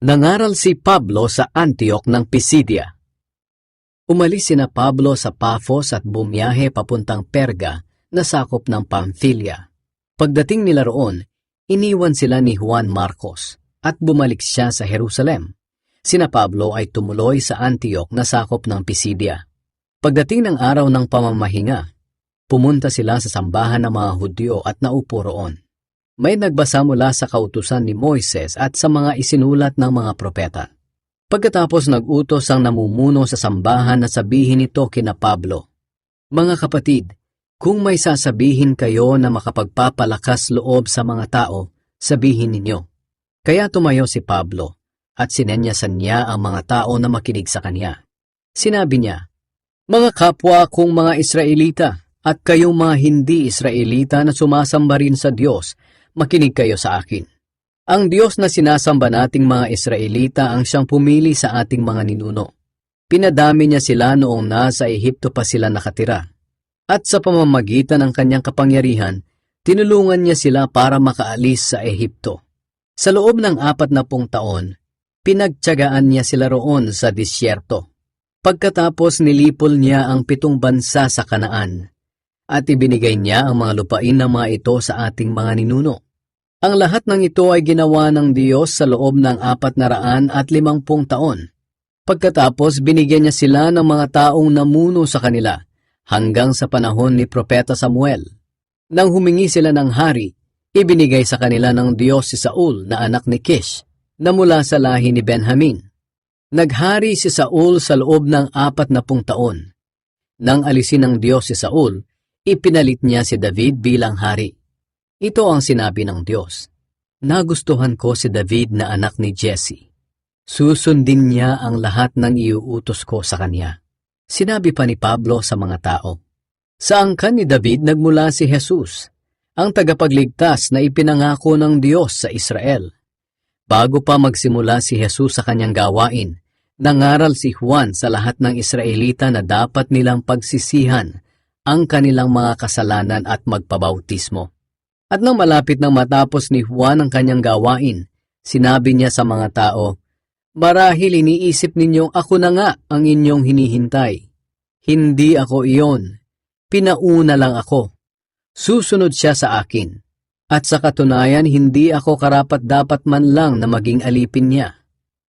Nangaral si Pablo sa Antioch ng Pisidia. Umalis sina Pablo sa Paphos at bumiyahe papuntang Perga na sakop ng Pamphylia. Pagdating nila roon, iniwan sila ni Juan Marcos at bumalik siya sa Jerusalem. Sina Pablo ay tumuloy sa Antioch na sakop ng Pisidia. Pagdating ng araw ng pamamahinga, pumunta sila sa sambahan ng mga Hudyo at naupo roon. May nagbasa mula sa kautusan ni Moises at sa mga isinulat ng mga propeta. Pagkatapos nag-utos ang namumuno sa sambahan na sabihin ito kina Pablo, Mga kapatid, kung may sasabihin kayo na makapagpapalakas loob sa mga tao, sabihin ninyo. Kaya tumayo si Pablo at sinenyasan niya ang mga tao na makinig sa kanya. Sinabi niya, Mga kapwa kong mga Israelita at kayong mga hindi Israelita na sumasamba rin sa Diyos, makinig kayo sa akin. Ang Diyos na sinasamba nating mga Israelita ang siyang pumili sa ating mga ninuno. Pinadami niya sila noong nasa Ehipto pa sila nakatira. At sa pamamagitan ng kanyang kapangyarihan, tinulungan niya sila para makaalis sa Ehipto. Sa loob ng apat na pung taon, pinagtyagaan niya sila roon sa disyerto. Pagkatapos nilipol niya ang pitong bansa sa Kanaan, at ibinigay niya ang mga lupain na mga ito sa ating mga ninuno. Ang lahat ng ito ay ginawa ng Diyos sa loob ng apat na raan at limangpung taon. Pagkatapos binigyan niya sila ng mga taong namuno sa kanila hanggang sa panahon ni Propeta Samuel. Nang humingi sila ng hari, ibinigay sa kanila ng Diyos si Saul na anak ni Kish na mula sa lahi ni Benjamin. Naghari si Saul sa loob ng apat na pung taon. Nang alisin ng Diyos si Saul, ipinalit niya si David bilang hari. Ito ang sinabi ng Diyos. Nagustuhan ko si David na anak ni Jesse. Susundin niya ang lahat ng iuutos ko sa kanya. Sinabi pa ni Pablo sa mga tao. Sa angkan ni David nagmula si Jesus, ang tagapagligtas na ipinangako ng Diyos sa Israel. Bago pa magsimula si Jesus sa kanyang gawain, nangaral si Juan sa lahat ng Israelita na dapat nilang pagsisihan ang kanilang mga kasalanan at magpabautismo. At nang malapit nang matapos ni Juan ang kanyang gawain, sinabi niya sa mga tao, Marahil iniisip ninyong ako na nga ang inyong hinihintay. Hindi ako iyon. Pinauna lang ako. Susunod siya sa akin. At sa katunayan, hindi ako karapat dapat man lang na maging alipin niya.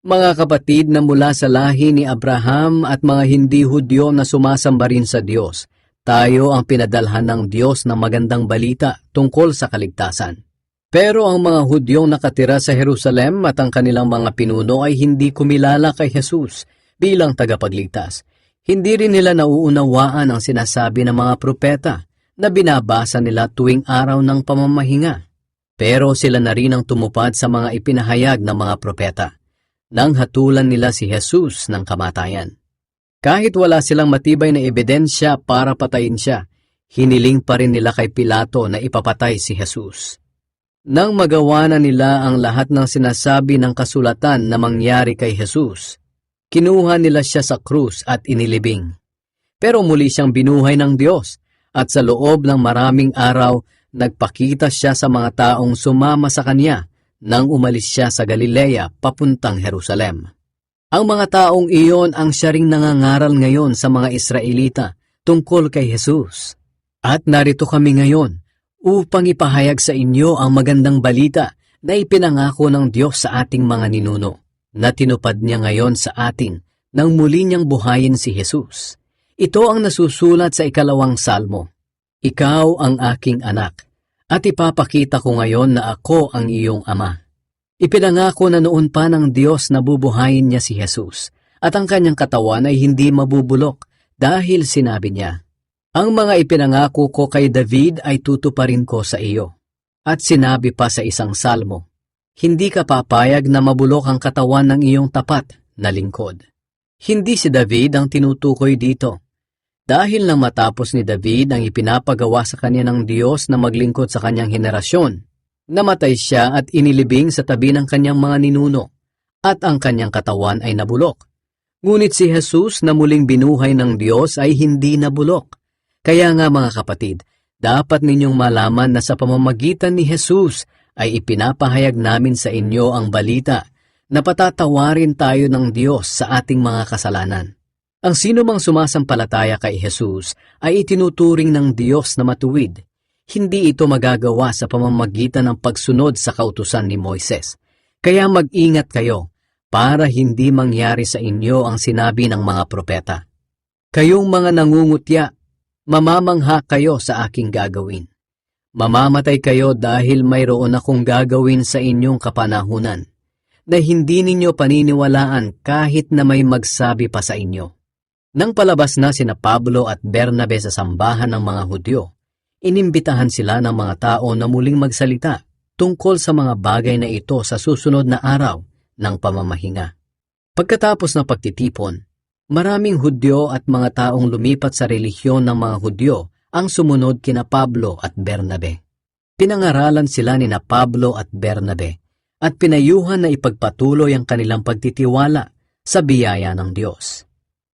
Mga kapatid na mula sa lahi ni Abraham at mga hindi Hudyo na sumasamba rin sa Diyos, tayo ang pinadalhan ng Diyos ng magandang balita tungkol sa kaligtasan. Pero ang mga Hudyong nakatira sa Jerusalem at ang kanilang mga pinuno ay hindi kumilala kay Jesus bilang tagapagligtas. Hindi rin nila nauunawaan ang sinasabi ng mga propeta na binabasa nila tuwing araw ng pamamahinga. Pero sila na rin ang tumupad sa mga ipinahayag ng mga propeta nang hatulan nila si Jesus ng kamatayan. Kahit wala silang matibay na ebidensya para patayin siya, hiniling pa rin nila kay Pilato na ipapatay si Jesus. Nang magawa na nila ang lahat ng sinasabi ng kasulatan na mangyari kay Jesus, kinuha nila siya sa krus at inilibing. Pero muli siyang binuhay ng Diyos at sa loob ng maraming araw, nagpakita siya sa mga taong sumama sa kanya nang umalis siya sa Galilea papuntang Jerusalem. Ang mga taong iyon ang siya ring nangangaral ngayon sa mga Israelita tungkol kay Jesus. At narito kami ngayon upang ipahayag sa inyo ang magandang balita na ipinangako ng Diyos sa ating mga ninuno na tinupad niya ngayon sa atin nang muli niyang buhayin si Jesus. Ito ang nasusulat sa ikalawang salmo. Ikaw ang aking anak, at ipapakita ko ngayon na ako ang iyong ama. Ipinangako na noon pa ng Diyos na bubuhayin niya si Jesus, at ang kanyang katawan ay hindi mabubulok dahil sinabi niya, Ang mga ipinangako ko kay David ay tutuparin ko sa iyo. At sinabi pa sa isang salmo, Hindi ka papayag na mabulok ang katawan ng iyong tapat na lingkod. Hindi si David ang tinutukoy dito. Dahil nang matapos ni David ang ipinapagawa sa kanya ng Diyos na maglingkod sa kanyang henerasyon, namatay siya at inilibing sa tabi ng kanyang mga ninuno, at ang kanyang katawan ay nabulok. Ngunit si Jesus na muling binuhay ng Diyos ay hindi nabulok. Kaya nga mga kapatid, dapat ninyong malaman na sa pamamagitan ni Jesus ay ipinapahayag namin sa inyo ang balita na patatawarin tayo ng Diyos sa ating mga kasalanan. Ang sino mang sumasampalataya kay Jesus ay itinuturing ng Diyos na matuwid. Hindi ito magagawa sa pamamagitan ng pagsunod sa kautusan ni Moises. Kaya mag-ingat kayo para hindi mangyari sa inyo ang sinabi ng mga propeta. Kayong mga nangungutya, mamamangha kayo sa aking gagawin. Mamamatay kayo dahil mayroon akong gagawin sa inyong kapanahunan na hindi ninyo paniniwalaan kahit na may magsabi pa sa inyo. Nang palabas na sina Pablo at Bernabe sa sambahan ng mga Hudyo, inimbitahan sila ng mga tao na muling magsalita tungkol sa mga bagay na ito sa susunod na araw ng pamamahinga. Pagkatapos ng pagtitipon, maraming Hudyo at mga taong lumipat sa relihiyon ng mga Hudyo ang sumunod kina Pablo at Bernabe. Pinangaralan sila ni na Pablo at Bernabe at pinayuhan na ipagpatuloy ang kanilang pagtitiwala sa biyaya ng Diyos.